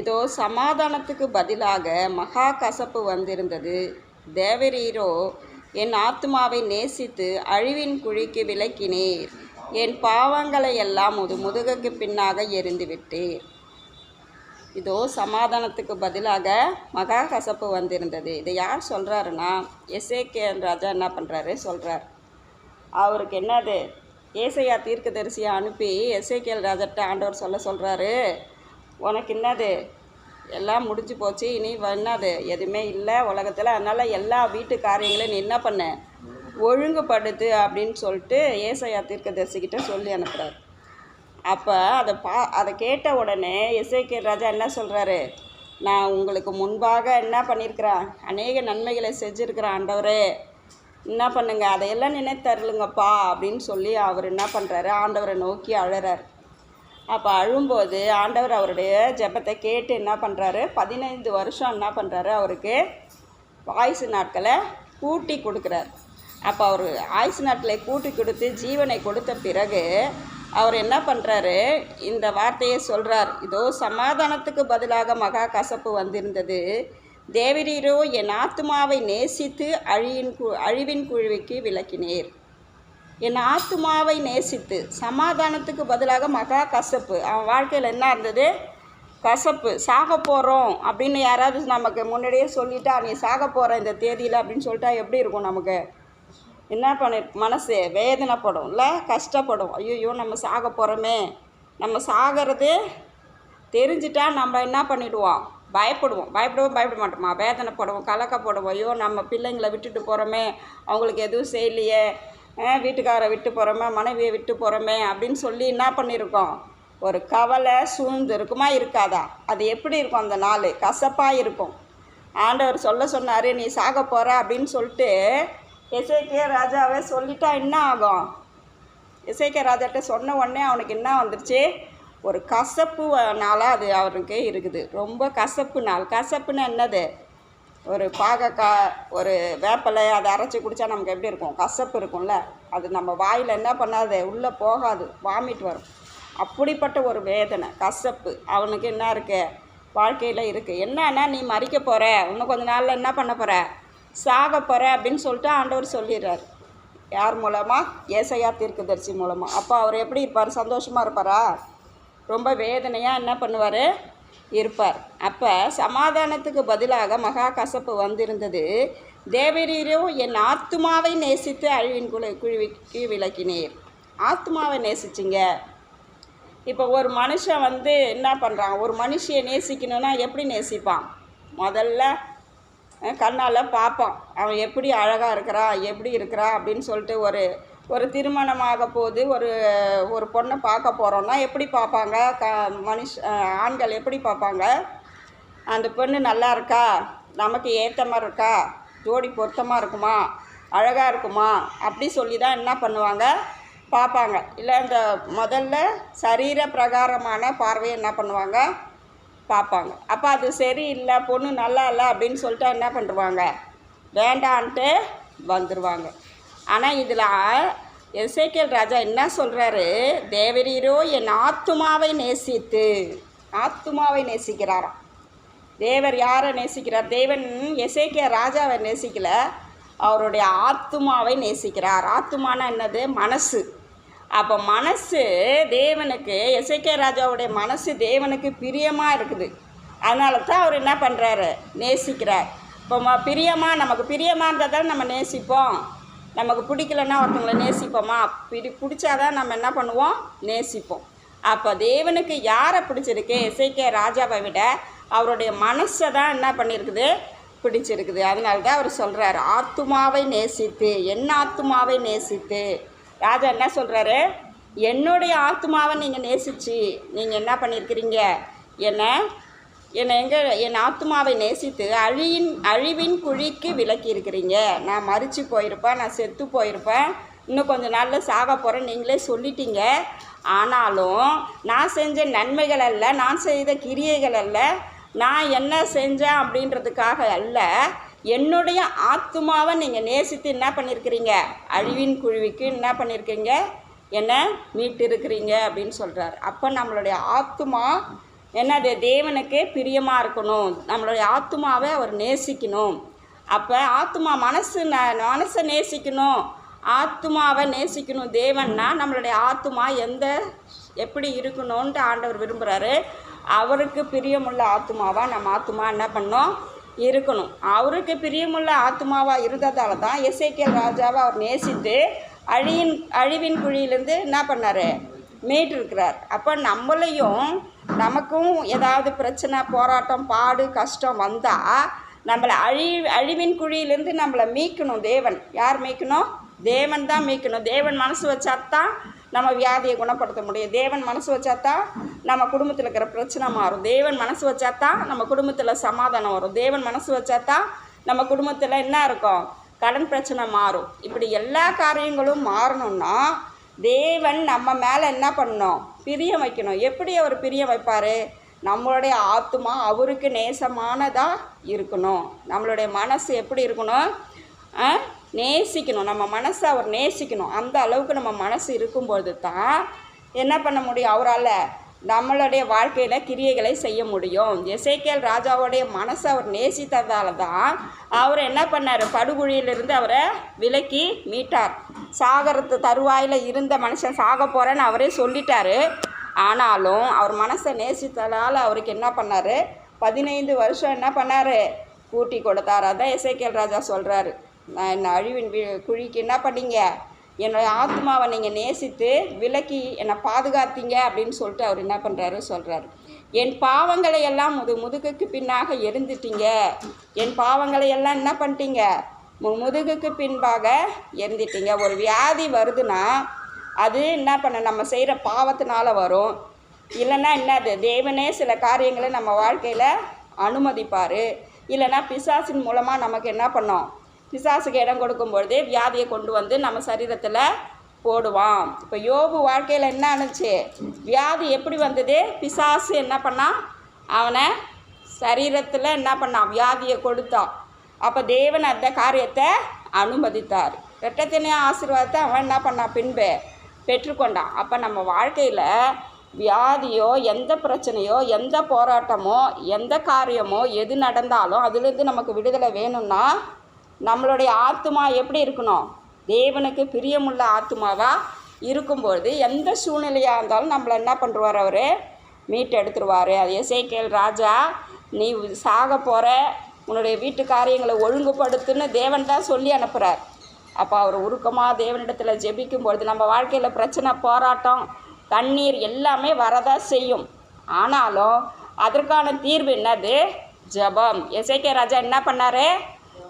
இதோ சமாதானத்துக்கு பதிலாக மகா கசப்பு வந்திருந்தது. தேவரீரோ என் ஆத்மாவை நேசித்து அழிவின் குழிக்கு விலக்கினீர். என் பாவங்களை எல்லாம் முது முதுகுக்கு பின்னாக எரிந்துவிட்டீர் இதோ சமாதானத்துக்கு பதிலாக மகா கசப்பு வந்திருந்தது. இதை யார் சொல்கிறாருன்னா எஸ்ஏகேஎன் ராஜா என்ன பண்ணுறாரு சொல்கிறார் அவருக்கு என்னது? ஏசையா தீர்க்கதரிசியை அனுப்பி எஸ்ஏகேஎல் ராஜாட்ட ஆண்டவர் சொல்ல சொல்கிறாரு உனக்கு என்னது? எல்லாம் முடிஞ்சு போச்சு இனி வ- என்னது? எதுவுமே இல்லை உலகத்தில். அதனால் எல்லா வீட்டு காரியங்களையும் நீ என்ன பண்ண? ஒழுங்குபடுத்து அப்படின்னு சொல்லிட்டு ஏசையா தீர்க்கதரிசிக்கிட்ட சொல்லி அனுப்புகிறார் அப்போ அதை பா அதை கேட்ட உடனே எஸ்ஐகே ராஜா என்ன சொல்கிறாரு நான் உங்களுக்கு முன்பாக என்ன பண்ணியிருக்கிறேன்? அநேக நன்மைகளை செஞ்சுருக்கிறேன் ஆண்டவரே. என்ன பண்ணுங்க? அதையெல்லாம் நினைத்தருளுங்கப்பா அப்படின்னு சொல்லி அவர் என்ன பண்ணுறாரு ஆண்டவரை நோக்கி அழறார். அப்போ அழும்போது ஆண்டவர் அவருடைய ஜெபத்தை கேட்டு என்ன பண்ணுறாரு பதினைந்து வருஷம் என்ன பண்ணுறாரு அவருக்கு ஆயுசு நாட்களை கூட்டி கொடுக்குறார். அப்போ அவர் ஆயுசு நாட்களை கூட்டி கொடுத்து ஜீவனை கொடுத்த பிறகு அவர் என்ன பண்ணுறாரு இந்த வார்த்தையை சொல்கிறார் இதோ சமாதானத்துக்கு பதிலாக மகா கசப்பு வந்திருந்தது. தேவரீரோ என் ஆத்துமாவை நேசித்து அழியின் கு அழிவின் குழுவிக்கு விளக்கினேர் என் ஆத்துமாவை நேசித்து சமாதானத்துக்கு பதிலாக மகா கசப்பு. அவன் வாழ்க்கையில் என்ன இருந்தது? கசப்பு. சாக போகிறோம் அப்படின்னு யாராவது நமக்கு முன்னாடியே சொல்லிட்டா நீ சாக போகிற இந்த தேதியில் அப்படின்னு சொல்லிட்டா எப்படி இருக்கும் நமக்கு? என்ன பண்ணி மனசு வேதனைப்படும் இல்லை கஷ்டப்படும் ஐயோ நம்ம சாக போகிறோமே நம்ம சாகிறது தெரிஞ்சிட்டா நம்ம என்ன பண்ணிவிடுவோம் பயப்படுவோம். பயப்படுவோம் பயப்பட மாட்டோமா? வேதனைப்படுவோம் கலக்கப்படுவோம். ஐயோ நம்ம பிள்ளைங்களை விட்டுட்டு போகிறோமே அவங்களுக்கு எதுவும் செய்யலையே. வீட்டுக்காரை விட்டு போகிறோமே மனைவியை விட்டு போகிறோமே அப்படின்னு சொல்லி என்ன பண்ணியிருக்கோம் ஒரு கவலை சூழ்ந்து இருக்குமா இருக்காதா? அது எப்படி இருக்கும் அந்த நாள்? கசப்பாக இருக்கும். ஆண்டவர் சொல்ல சொன்னார் நீ சாக போகிற அப்படின்னு சொல்லிட்டு எஸ்ஐகே ராஜாவே சொல்லிட்டா என்ன ஆகும்? இசைக்க ராஜாட்ட சொன்ன உடனே அவனுக்கு என்ன வந்துருச்சு? ஒரு கசப்பு நாளாக அது அவனுக்கு இருக்குது. ரொம்ப கசப்பு நாள். கசப்புன்னு என்னது? ஒரு பாகக்காய் ஒரு வேப்பலை அதை அரைச்சி குடித்தா நமக்கு எப்படி இருக்கும்? கசப்பு இருக்கும்ல. அது நம்ம வாயில் என்ன பண்ணாது? உள்ளே போகாது. வாமிட் வரும். அப்படிப்பட்ட ஒரு வேதனை. கசப்பு. அவனுக்கு என்ன இருக்கு? வாழ்க்கையில் இருக்குது என்னன்னா நீ மறிக்க போகிற இன்னும் கொஞ்ச நாளில் என்ன பண்ண போகிற சாக போகிற அப்படின்னு சொல்லிட்டு ஆண்டவர் சொல்லிடுறாரு. யார் மூலமாக ஏசையா தீர்க்கதரிசி மூலமாக அப்போ அவர் எப்படி இருப்பார்? சந்தோஷமாக இருப்பாரா? ரொம்ப வேதனையாக என்ன பண்ணுவார்? இருப்பார். அப்போ சமாதானத்துக்கு பதிலாக மகா கசப்பு வந்திருந்தது. தேவரீரோ என் ஆத்துமாவை நேசித்து அழிவின் குழு குழுவிக்கு விளக்கினீர் ஆத்துமாவை நேசிச்சிங்க. இப்போ ஒரு மனுஷன் வந்து என்ன பண்ணுறான் ஒரு மனுஷியை நேசிக்கணும்னா எப்படி நேசிப்பான்? முதல்ல கண்ணால் பார்ப்பான். அவன் எப்படி அழகாக இருக்கிறான் எப்படி இருக்கிறான் அப்படின்னு சொல்லிட்டு ஒரு ஒரு திருமணமாக போது ஒரு ஒரு பொண்ணை பார்க்க போகிறோன்னா எப்படி பார்ப்பாங்க? க மனுஷ ஆண்கள் எப்படி பார்ப்பாங்க? அந்த பொண்ணு நல்லா இருக்கா? நமக்கு ஏற்ற மாதிரி இருக்கா? ஜோடி பொருத்தமாக இருக்குமா? அழகாக இருக்குமா? அப்படி சொல்லி தான் என்ன பண்ணுவாங்க? பார்ப்பாங்க. இல்லை இந்த முதல்ல சரீர பிரகாரமான பார்வையை என்ன பண்ணுவாங்க? பார்ப்பாங்க. அப்போ அது சரியில்லை பொண்ணு நல்லா இல்லை அப்படின்னு சொல்லிட்டு என்ன பண்ணுவாங்க வேண்டான்ட்டு வந்துடுவாங்க ஆனால் இதில் எசேக்கியல் ராஜா என்ன சொல்கிறாரு தேவரீரோ என் ஆத்துமாவை நேசித்து. ஆத்துமாவை நேசிக்கிறாராம் தேவர் யாரை நேசிக்கிறார்? தேவன் எசேக்கிய ராஜாவை நேசிக்கல. அவருடைய ஆத்துமாவை நேசிக்கிறார். ஆத்துமானா என்னது? மனசு. அப்போ மனசு தேவனுக்கு எசேக்கிய ராஜாவுடைய மனசு தேவனுக்கு பிரியமாக இருக்குது. அதனால தான் அவர் என்ன பண்ணுறாரு நேசிக்கிறார். இப்போ பிரியமாக நமக்கு பிரியமாக இருந்தால் தான் நம்ம நேசிப்போம். நமக்கு பிடிக்கலன்னா ஒருத்தவங்களை நேசிப்போமா? பிடி பிடிச்சாதான் நம்ம என்ன பண்ணுவோம்? நேசிப்போம். அப்போ தேவனுக்கு யாரை பிடிச்சிருக்கு? இசைக்கே ராஜாவை விட அவருடைய மனசை தான் என்ன பண்ணியிருக்குது? பிடிச்சிருக்குது. அதனால தான் அவர் சொல்கிறாரு ஆத்துமாவை நேசித்து என் ஆத்துமாவை நேசித்து. ராஜா என்ன சொல்கிறாரு என்னுடைய ஆத்துமாவை நீங்கள் நேசித்து நீங்கள் என்ன பண்ணியிருக்கிறீங்க? என்ன என்னை எங்கே என் ஆத்துமாவை நேசித்து அழியின் அழிவின் குழிக்கு விலக்கி இருக்கிறீங்க நான் மறித்து போயிருப்பேன் நான் செத்து போயிருப்பேன். இன்னும் கொஞ்ச நாளில் சாக போகிறேன் நீங்களே சொல்லிட்டீங்க. ஆனாலும் நான் செஞ்ச நன்மைகள் அல்ல நான் செய்த கிரியைகள் அல்ல நான் என்ன செஞ்சேன் அப்படின்றதுக்காக அல்ல என்னுடைய ஆத்துமாவை நீங்கள் நேசித்து என்ன பண்ணியிருக்கிறீங்க? அழிவின் குழுவிக்கு என்ன பண்ணியிருக்கீங்க? என்ன மீட்டு இருக்கிறீங்க அப்படின்னு சொல்கிறார் அப்போ நம்மளுடைய ஆத்துமா என்னது தேவனுக்கு பிரியமாக இருக்கணும். நம்மளுடைய ஆத்மாவை அவர் நேசிக்கணும். அப்போ ஆத்மா மனசு ந மனசை நேசிக்கணும். ஆத்மாவை நேசிக்கணும். தேவன்னா நம்மளுடைய ஆத்மா எந்த எப்படி இருக்கணும்ன்ட்டு ஆண்டவர் விரும்புகிறாரு அவருக்கு பிரியமுள்ள ஆத்மாவாக நம்ம ஆத்மா என்ன பண்ணோம்? இருக்கணும். அவருக்கு பிரியமுள்ள ஆத்மாவாக இருந்ததால தான் எஸ்ஐகே ராஜாவை அவர் நேசித்து அழியின் அழிவின் குழியிலேருந்து என்ன பண்ணார்? மீட்டிருக்கிறார். அப்போ நம்மளையும் நமக்கும் ஏதாவது பிரச்சனை போராட்டம் பாடு கஷ்டம் வந்தால் நம்மளை அழி அழிவின் குழியிலேருந்து நம்மளை மீட்கணும் தேவன். யார் மீட்கணும்? தேவன் தான் மீட்கணும். தேவன் மனசு வச்சாத்தான் நம்ம வியாதியை குணப்படுத்த முடியும். தேவன் மனசு வச்சாத்தான் நம்ம குடும்பத்தில் இருக்கிற பிரச்சனை மாறும். தேவன் மனசு வச்சாத்தான் நம்ம குடும்பத்தில் சமாதானம் வரும். தேவன் மனசு வச்சாத்தான் நம்ம குடும்பத்தில் என்ன இருக்கும்? கடன் பிரச்சனை மாறும். இப்படி எல்லா காரியங்களும் மாறணும்னா தேவன் நம்ம மேலே என்ன பண்ணணும்? பிரியம் வைக்கணும். எப்படி அவர் பிரியம் வைப்பார்? நம்மளுடைய ஆத்மா அவருக்கு நேசமானதாக இருக்கணும். நம்மளுடைய மனசு எப்படி இருக்கணும்? ஆ? நேசிக்கணும். நம்ம மனசை அவர் நேசிக்கணும். அந்த அளவுக்கு நம்ம மனசு இருக்கும்பொழுது தான் என்ன பண்ண முடியும்? அவரால் நம்மளுடைய வாழ்க்கையில் கிரியைகளை செய்ய முடியும். எசேக்கியேல் ராஜாவுடைய மனசை அவர் நேசித்ததால் தான் அவர் என்ன பண்ணார்? படுகுழியிலிருந்து அவரை விலக்கி மீட்டார். சாகரத்து தருவாயில் இருந்த மனுஷன் சாக போகிறேன்னு அவரே சொல்லிட்டாரு. ஆனாலும் அவர் மனசை நேசித்ததால் அவருக்கு என்ன பண்ணார்? பதினைந்து வருஷம் என்ன பண்ணார்? கூட்டி கொடுத்தார். அதான் எசேக்கியேல் ராஜா சொல்கிறாரு நான் என்ன அழிவின் குழிக்கு என்ன பண்ணீங்க? என்னோட ஆத்மாவை நீங்கள் நேசித்து விலக்கி என்னை பாதுகாத்தீங்க அப்படின்னு சொல்லிட்டு அவர் என்ன பண்ணுறாரு சொல்கிறாரு என் பாவங்களை எல்லாம் முது முதுகுக்கு பின்னாக எரிந்துட்டீங்க. என் பாவங்களை எல்லாம் என்ன பண்ணிட்டீங்க? மு முதுகுக்கு பின்பாக எரிந்துட்டீங்க. ஒரு வியாதி வருதுன்னா அது என்ன பண்ண நம்ம செய்கிற பாவத்தினால வரும். இல்லைன்னா என்னது? தேவனே சில காரியங்களை நம்ம வாழ்க்கையில் அனுமதிப்பார். இல்லைன்னா பிசாசின் மூலமாக நமக்கு என்ன பண்ணோம்? பிசாசுக்கு இடம் கொடுக்கும்பொழுது வியாதியை கொண்டு வந்து நம்ம சரீரத்தில் போடுவான் இப்போ யோபு வாழ்க்கையில் என்ன ஆனுச்சு வியாதி எப்படி வந்தது? பிசாசு என்ன பண்ணான் அவனை சரீரத்தில் என்ன பண்ணான் வியாதியை கொடுத்தான். அப்போ தேவன் அந்த காரியத்தை அனுமதித்தார். ரெட்டத்தினே ஆசீர்வாதத்தை அவன் என்ன பண்ணான் பின்பு பெற்றுக்கொண்டான். அப்போ நம்ம வாழ்க்கையில் வியாதியோ எந்த பிரச்சனையோ எந்த போராட்டமோ எந்த காரியமோ எது நடந்தாலும் அதுலேருந்து நமக்கு விடுதலை வேணும்னா நம்மளுடைய ஆத்மா எப்படி இருக்கணும்? தேவனுக்கு பிரியமுள்ள ஆத்மாவாக இருக்கும்போது எந்த சூழ்நிலையாக இருந்தாலும் நம்மளை என்ன பண்ணுவார் அவர்? மீட்டு எடுத்துருவார். அது எசேக்கியேல் ராஜா நீ சாக போகிற உன்னுடைய வீட்டு காரியங்களை ஒழுங்குபடுத்துன்னு தேவன் தான் சொல்லி அனுப்புகிறார் அப்போ அவர் உருக்கமாக தேவனிடத்தில் ஜெபிக்கும் பொழுது நம்ம வாழ்க்கையில் பிரச்சனை போராட்டம் கண்ணீர் எல்லாமே வரதான் செய்யும். ஆனாலும் அதற்கான தீர்வு என்னது? ஜெபம். எசேக்கியா ராஜா என்ன பண்ணார்?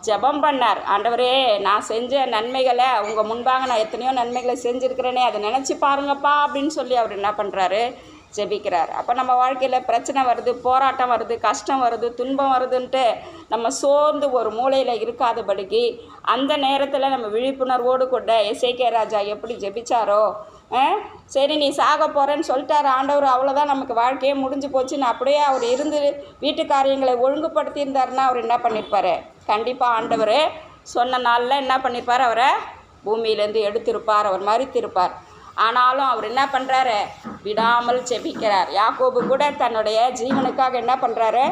ஜெபம் பண்ணார். ஆண்டவரே நான் செஞ்ச நன்மைகளை உங்கள் முன்பாக நான் எத்தனையோ நன்மைகளை செஞ்சுருக்கிறேனே அதை நினச்சி பாருங்கப்பா அப்படின்னு சொல்லி அவர் என்ன பண்ணுறாரு ஜெபிக்கிறார். அப்போ நம்ம வாழ்க்கையில் பிரச்சனை வருது போராட்டம் வருது கஷ்டம் வருது துன்பம் வருதுன்ட்டு நம்ம சோர்ந்து ஒரு மூலையில் இருக்காதபடிக்கு அந்த நேரத்தில் நம்ம விழிப்புணர்வோடு கூட எஸ்ஏகே ராஜா எப்படி ஜெபிச்சாரோ சரி நீ சாக போகிறேன்னு சொல்லிட்டாரு ஆண்டவர். அவ்வளோதான் நமக்கு வாழ்க்கையே முடிஞ்சு போச்சுன்னு அப்படியே அவர் இருந்து வீட்டு காரியங்களை ஒழுங்குபடுத்தியிருந்தாருன்னா அவர் என்ன பண்ணியிருப்பாரு கண்டிப்பாக ஆண்டவர் சொன்ன நாளில் என்ன பண்ணியிருப்பார் அவரை பூமியிலேருந்து எடுத்திருப்பார் அவர் மறித்திருப்பார். ஆனாலும் அவர் என்ன பண்ணுறாரு விடாமல் செபிக்கிறார் யாக்கோபு கூட தன்னுடைய ஜீவனுக்காக என்ன பண்ணுறாரு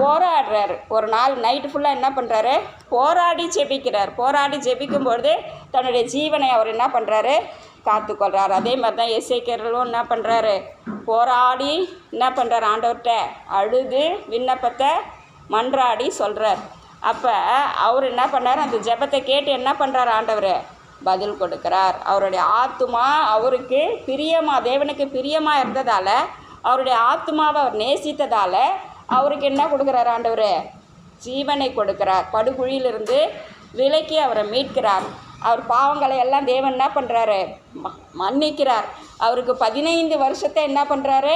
போராடுறாரு. ஒரு நாள் நைட்டு ஃபுல்லாக என்ன பண்ணுறாரு போராடி ஜெபிக்கிறார். போராடி ஜெபிக்கும்பொழுது தன்னுடைய ஜீவனை அவர் என்ன பண்ணுறாரு காத்துக்கொள்கிறார் அதே மாதிரி தான் இசைக்கிறலும் என்ன பண்ணுறாரு போராடி என்ன பண்ணுறாரு ஆண்டவர்கிட்ட? அழுது விண்ணப்பத்தை மன்றாடி சொல்கிறார் அப்போ அவர் என்ன பண்ணார்? அந்த ஜெபத்தை கேட்டு என்ன பண்ணுறாரு ஆண்டவர்? பதில் கொடுக்கிறார். அவருடைய ஆத்துமா அவருக்கு பிரியமாக தேவனுக்கு பிரியமாக இருந்ததால் அவருடைய ஆத்துமாவை அவர் நேசித்ததால் அவருக்கு என்ன கொடுக்குறார் ஆண்டவர்? ஜீவனை கொடுக்கிறார். படுகுழியிலிருந்து விலக்கி அவரை மீட்கிறார். அவர் பாவங்களை எல்லாம் தேவன் என்ன பண்ணுறாரு மன்னிக்கிறார். அவருக்கு பதினைந்து வருஷத்தை என்ன பண்ணுறாரு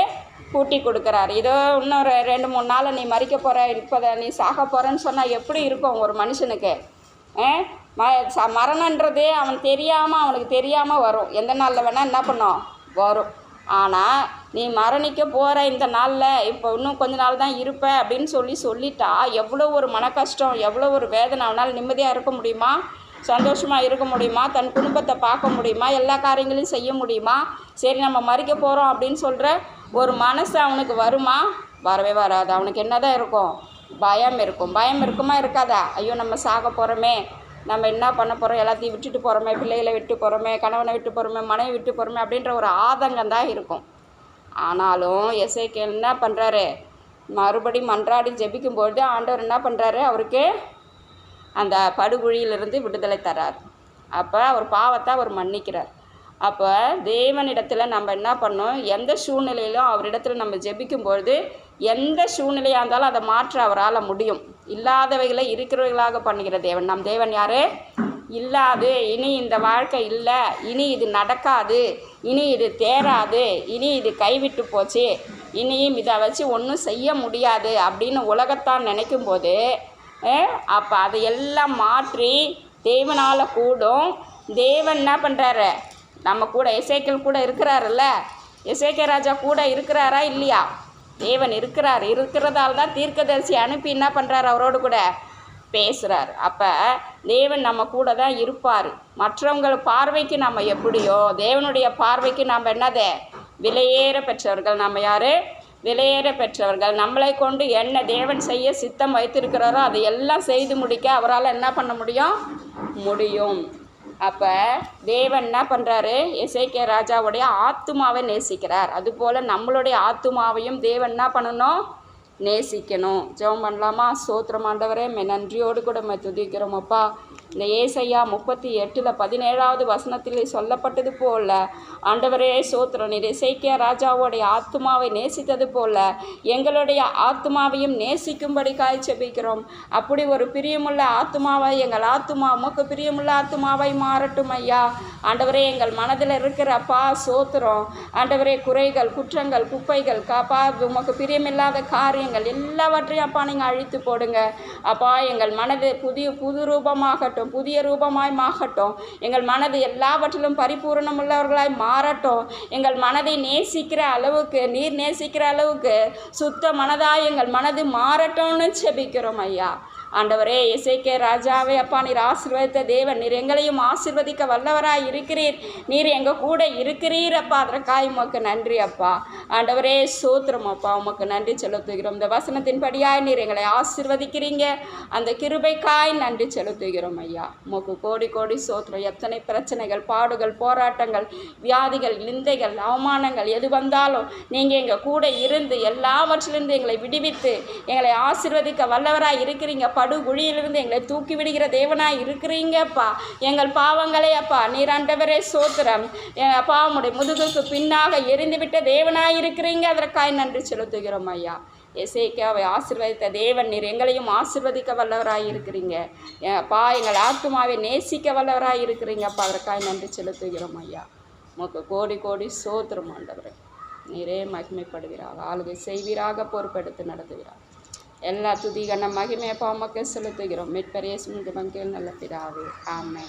கூட்டி கொடுக்குறார். இதோ இன்னும் ரெண்டு மூணு நாள் நீ மறிக்க போகிற இருப்பதை நீ சாக போகிறேன்னு சொன்னால் எப்படி இருக்கும் ஒரு மனுஷனுக்கு? ம ச மரணன்றது அவன் தெரியாமல் அவனுக்கு தெரியாமல் வரும். எந்த நாளில் வேணால் என்ன பண்ணும்? வரும். ஆனால் நீ மரணிக்க போகிற இந்த நாளில் இப்போ இன்னும் கொஞ்ச நாள் தான் இருப்ப அப்படின்னு சொல்லி சொல்லிட்டா எவ்வளோ ஒரு மன கஷ்டம் எவ்வளோ ஒரு வேதனை அவனால் நிம்மதியாக இருக்க முடியுமா? சந்தோஷமாக இருக்க முடியுமா? தன் குடும்பத்தை பார்க்க முடியுமா? எல்லா காரியங்களையும் செய்ய முடியுமா? சரி நம்ம மறிக்க போகிறோம் அப்படின்னு சொல்கிற ஒரு மனசு அவனுக்கு வருமா? வரவே வராது. அவனுக்கு என்ன தான் இருக்கும்? பயம் இருக்கும். பயம் இருக்குமா? இருக்காதா? ஐயோ நம்ம சாக போகிறோமே நம்ம என்ன பண்ண போகிறோம் எல்லாத்தையும் விட்டுட்டு போகிறோமே பிள்ளைகளை விட்டு போகிறோமே கணவனை விட்டு போகிறோமே மனைவி விட்டு போகிறோமே அப்படின்ற ஒரு ஆதங்கம் தான் இருக்கும். ஆனாலும் எஸ்ஐக்கு என்ன பண்ணுறாரு மறுபடி மன்றாடி ஜெபிக்கும்பொழுது ஆண்டவர் என்ன பண்ணுறாரு அவருக்கு அந்த படுகுழியிலிருந்து விடுதலை தரார். அப்போ அவர் பாவத்தை அவர் மன்னிக்கிறார். அப்போ தேவனிடத்தில் நம்ம என்ன பண்ணோம்? எந்த சூழ்நிலையிலும் அவரிடத்தில் நம்ம ஜெபிக்கும்பொழுது எந்த சூழ்நிலையாக இருந்தாலும் அதை மாற்ற அவரால் முடியும். இல்லாதவைகளை இருக்கிறவர்களாக பண்ணுகிற தேவன். நம் தேவன் யார்? இல்லாது. இனி இந்த வாழ்க்கை இல்லை. இனி இது நடக்காது. இனி இது தேராது. இனி இது கைவிட்டு போச்சு. இனியும் இதை வச்சு ஒன்றும் செய்ய முடியாது அப்படின்னு உலகத்தான் நினைக்கும் போது அப்போ அதையெல்லாம் மாற்றி தேவனால் கூடும். தேவன் என்ன பண்ணுறாரு நம்ம கூட இசைக்கள் கூட இருக்கிறாருல்ல? எசேக்கே ராஜா கூட இருக்கிறாரா இல்லையா? தேவன் இருக்கிறார். இருக்கிறதால தான் தீர்க்கதரிசி அனுப்பி என்ன பண்ணுறாரு அவரோடு கூட? பேசுகிறார் அப்போ தேவன் நம்ம கூட தான் இருப்பார். மற்றவங்கள் பார்வைக்கு நம்ம எப்படியோ தேவனுடைய பார்வைக்கு நம்ம என்னது? விலையேற பெற்றவர்கள். நம்ம யார்? விலையேற பெற்றவர்கள். நம்மளை கொண்டு என்ன தேவன் செய்ய சித்தம் வைத்திருக்கிறாரோ அதை எல்லாம் செய்து முடிக்க அவரால் என்ன பண்ண முடியும்? முடியும். அப்போ தேவன் என்ன பண்ணுறாரு எசேக்கிய ராஜாவுடைய ஆத்துமாவை நேசிக்கிறார். அதுபோல் நம்மளுடைய ஆத்துமாவையும் தேவன் என்ன பண்ணணும்? நேசிக்கணும். ஜெபம் பண்ணலாமா? சோத்திரம் ஆண்டவரே மே நன்றியோடு கூட மே துதிக்கிறோம் அப்பா. இந்த ஏசையா முப்பத்தி எட்டில் பதினேழாவது வசனத்தில் சொல்லப்பட்டது போல ஆண்டவரே சோத்திரம் நீர் இசைக்கிய ராஜாவோடைய ஆத்மாவை நேசித்தது போல எங்களுடைய ஆத்மாவையும் நேசிக்கும்படி காய்ச்சபிக்கிறோம் அப்படி ஒரு பிரியமுள்ள ஆத்மாவை எங்கள் ஆத்மா உமக்கு பிரியமுள்ள ஆத்மாவை மாறட்டும் ஐயா. ஆண்டவரே எங்கள் மனதில் இருக்கிற பா சோத்திரம் ஆண்டவரே குறைகள் குற்றங்கள் குப்பைகள் காப்பா உமக்கு பிரியமில்லாத காரியங்கள் எல்லாவற்றையும் அப்பா நீங்கள் அழித்து போடுங்க. அப்பா எங்கள் மனது புதிய புது ரூபமாகட்டும். புதிய ரூபமாய் மாகட்டும் எங்கள் மனது எல்லாவற்றிலும் பரிபூரணம் உள்ளவர்களாய் மாறட்டும். எங்கள் மனதை நேசிக்கிற அளவுக்கு நீர் நேசிக்கிற அளவுக்கு சுத்த மனதாய் எங்கள் மனது மாறட்டும்னு செபிக்கிறோம் ஐயா. ஆண்டவரே இசைக்கே ராஜாவே அப்பா நீர் ஆசீர்வதித்த தேவன் நீர் எங்களையும் ஆசீர்வதிக்க வல்லவராய் இருக்கிறீர். நீர் எங்கள் கூட இருக்கிறீர் அப்பா. அதற்காய் உமக்கு நன்றி அப்பா. ஆண்டவரே சோத்திரம் அப்பா. உமக்கு நன்றி செலுத்துகிறோம். இந்த வசனத்தின்படியாய் நீர் எங்களை ஆசீர்வதிக்கிறீங்க. அந்த கிருபைக்காய் நன்றி செலுத்துகிறோம் ஐயா. உமக்கு கோடி கோடி சோத்திரம். எத்தனை பிரச்சனைகள் பாடுகள் போராட்டங்கள் வியாதிகள் நிந்தைகள் அவமானங்கள் எது வந்தாலும் நீங்கள் எங்கள் கூட இருந்து எல்லாவற்றிலிருந்து எங்களை விடுவித்து எங்களை ஆசீர்வதிக்க வல்லவராய் இருக்கிறீங்கப்பா படுகுழியிலிருந்து எங்களை தூக்கி விடுகிற தேவனாய் இருக்கிறீங்கப்பா. எங்கள் பாவங்களே அப்பா நீர் ஆண்டவரே சோத்திரம். எங்கள் அப்பா உம்முடைய முதுகுக்கு பின்னாக எரிந்துவிட்ட தேவனாய் இருக்கிறீங்க. அதற்காய் நன்றி செலுத்துகிறோம் ஐயா. எசேக்கியாவை ஆசீர்வதித்த தேவன் நீர் எங்களையும் ஆசிர்வதிக்க வல்லவராக இருக்கிறீங்க. அப்பா எங்கள் ஆத்துமாவை நேசிக்க வல்லவராக இருக்கிறீங்கப்பா. அதற்காய் நன்றி செலுத்துகிறோம் ஐயா. உமக்கு கோடி கோடி சோத்திரம் ஆண்டவரே. நீரே மகிமைப்படுகிறார் ஆளுகை செய்வீராக பொறுப்பெடுத்து நடத்துகிறார் எல்லா துதிகன மகிமையை பாமக்க செலுத்துகிறோம். மீட்பரே சுமந்து மங்கில் நல்ல பிதாவே. ஆமை